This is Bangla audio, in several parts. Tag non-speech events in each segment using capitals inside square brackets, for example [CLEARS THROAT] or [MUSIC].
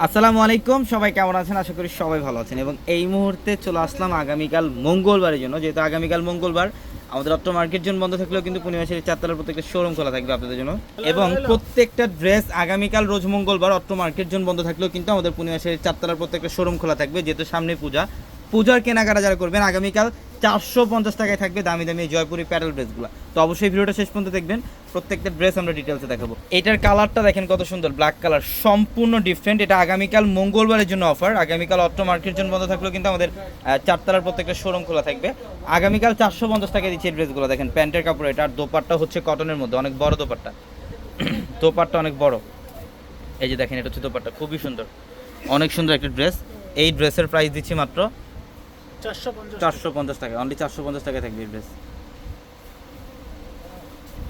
আসসালামু আলাইকুম, সবাই কেমন আছেন? আশা করি সবাই ভালো আছেন। এবং এই মুহূর্তে চলে আসলাম আগামীকাল মঙ্গলবারের জন্য। যেহেতু আগামীকাল মঙ্গলবার, আমাদের অত্র মার্কেট জোন বন্ধ থাকলেও কিন্তু পূর্ণিমাসের চারতলার প্রত্যেকটা শোরুম খোলা থাকবে আপনাদের জন্য। এবং প্রত্যেকটা ড্রেস আগামীকাল রোজ মঙ্গলবার অত্র মার্কেট জোন বন্ধ থাকলেও কিন্তু আমাদের পূর্ণিমাসের চারতলার প্রত্যেকটা শোরুম খোলা থাকবে, যেহেতু সামনে পূজা। পূজার কেনাকাটা যারা করবেন, আগামীকাল চারশো পঞ্চাশ টাকায় থাকবে দামি দামি জয়পুরি প্যাডেল ড্রেসগুলো। তো অবশ্যই ভিডিওটা শেষ পর্যন্ত দেখবেন, প্রত্যেকটা ড্রেস আমরা ডিটেলসে দেখাবো। এটার কালারটা দেখেন কত সুন্দর ব্ল্যাক কালার সম্পূর্ণ ডিফারেন্ট এটা আগামীকাল মঙ্গলবারের জন্য অফার আগামীকাল অটো মার্কেট জন্য বন্ধ থাকলেও কিন্তু আমাদের চারতলার প্রত্যেকটা শোরুম খোলা থাকবে। আগামীকাল চারশো পঞ্চাশ টাকায় দিচ্ছে এই ড্রেসগুলো, দেখেন প্যান্টের কাপড় এটা, আর দোপাট্টা হচ্ছে কটনের মধ্যে, অনেক বড় দোপাট্টা। [CLEARS THROAT] দোপারটা অনেক বড়। এই যে দেখেন, এটা হচ্ছে দোপাট্টা, খুবই সুন্দর। অনেক সুন্দর একটা ড্রেস। এই ড্রেসের প্রাইস দিচ্ছি মাত্র চারশো পঞ্চাশ টাকা। অনলি চারশো পঞ্চাশ টাকা থাকবে ড্রেস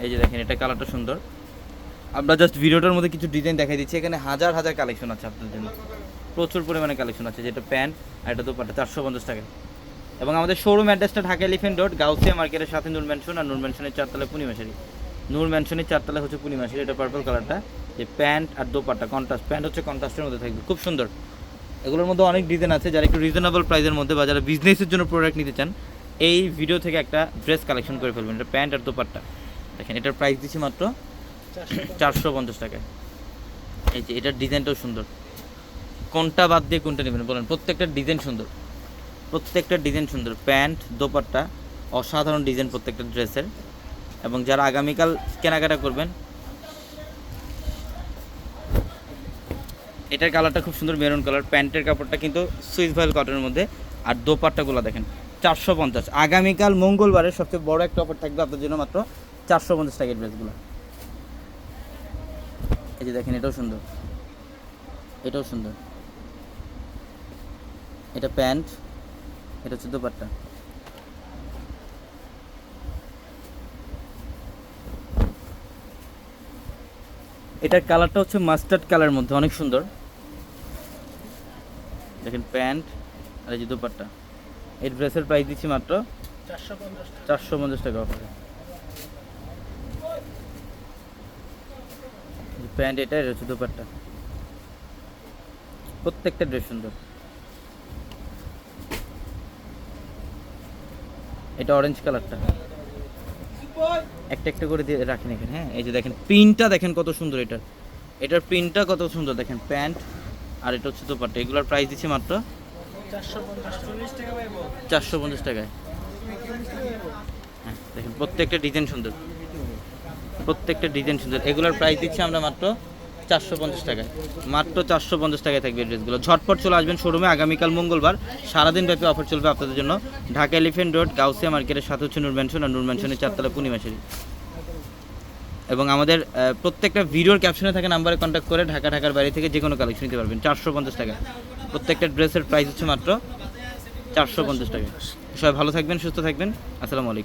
এই যে দেখেন, এটা কালারটা সুন্দর। আমরা জাস্ট ভিডিওটার মধ্যে কিছু ডিজাইন দেখাই দিচ্ছি। এখানে হাজার হাজার কালেকশন আছে আপনাদের জন্য। প্রচুর পরিমাণে কালেকশন আছে, যেটা প্যান্ট আর এটা দোপাট্টা, চারশো পঞ্চাশ টাকা এবং আমাদের শোরুম অ্যাড্রেসটা ঢাকা এলিফেন্ট রোড গাউসিয়া মার্কেটের সাথে নূর ম্যানশন আর নূর ম্যানশনের চারতলা পূর্ণিমাশারি নূর ম্যানশনের চারতলা হচ্ছে পূর্ণিমাশারি এটা পার্পল কালারটা যে প্যান্ট আর দোপাট্টা কন্ট্রাস্ট প্যান্ট হচ্ছে কন্ট্রাস্টের মধ্যে থাকবে। খুব সুন্দর। এগুলোর মধ্যে অনেক ডিজাইন আছে যারা একটু রিজনেবল প্রাইসের মধ্যে বা যারা বিজনেসের জন্য প্রোডাক্ট নিতে চান এই ভিডিও থেকে একটা ড্রেস কালেকশন করে ফেলবেন এটা প্যান্ট আর দোপাট্টা। দেখেন এটার প্রাইস দিচ্ছি মাত্র চারশো চারশো পঞ্চাশ টাকায় এই যে এটার ডিজাইনটাও সুন্দর। কোনটা বাদ দিয়ে কোনটা নেবেন বলেন? প্রত্যেকটা ডিজাইন সুন্দর। প্রত্যেকটা ডিজাইন সুন্দর। প্যান্ট দোপাট্টা অসাধারণ ডিজাইন প্রত্যেকটা ড্রেসের এবং যারা আগামীকাল কেনাকাটা করবেন এটার কালারটা খুব সুন্দর মেরুন কালার। প্যান্টের কাপড়টা কিন্তু সুইস ভয়েল কটনের মধ্যে। আর দোপাট্টাগুলো দেখেন, চারশো পঞ্চাশ। আগামীকাল মঙ্গলবারের সবচেয়ে বড় একটা অফার থাকবে আপনার জন্য মাত্র চারশো পঞ্চাশ টাকার ড্রেসগুলো। এই যে দেখেন, এটাও সুন্দর। এটাও সুন্দর। এটা প্যান্ট, এটা হচ্ছে দোপাট্টা। এটার কালারটা হচ্ছে মাস্টার্ড কালারের মধ্যে, অনেক সুন্দর। দেখেন প্যান্ট আর এই যে এই ড্রেসের প্রাইস দিচ্ছি মাত্র চারশো পঞ্চাশ টাকা অফারে প্যান্ট এটা এটা হচ্ছে প্রত্যেকটা ড্রেস সুন্দর। এটা অরেঞ্জ কালারটা একটা একটা করে দিয়ে রাখেন এখানে হ্যাঁ? এই যে দেখেন প্রিন্টটা দেখেন কত সুন্দর এটার এটার প্রিন্টটা কত সুন্দর দেখেন, প্যান্ট। আর এটা হচ্ছে দোপাট্টা। এগুলোর প্রাইস দিচ্ছি মাত্র চারশো পঞ্চাশ টাকায়। হ্যাঁ দেখেন, প্রত্যেকটা ডিজাইন সুন্দর। প্রত্যেকটা ডিজাইন সুন্দর। এগুলোর প্রাইস দিচ্ছি আমরা মাত্র চারশো পঞ্চাশ টাকায়। মাত্র চারশো পঞ্চাশ টাকায় থাকবে ড্রেসগুলো। ঝটপট চলে আসবেন শোরুমে আগামীকাল মঙ্গলবার সারাদিন ব্যাপী অফার চলবে আপনাদের জন্য। ঢাকা এলিফেন্ট রোড গাউসিয়া মার্কেটের সাথে হচ্ছে নূর আর নূর চারতলা পূর্ণিমাশারি এবং আমাদের প্রত্যেকটা ভিডিওর ক্যাপশনে থাকা নাম্বারে কন্ট্যাক্ট করে ঢাকা, ঢাকার বাইরে থেকে যে কোনো কালেকশন নিতে পারবেন। চারশো পঞ্চাশ টাকা। প্রত্যেকটা ড্রেসের প্রাইস হচ্ছে মাত্র চারশো পঞ্চাশ টাকা। সবাই ভালো থাকবেন, সুস্থ থাকবেন। আসসালামু আলাইকুম।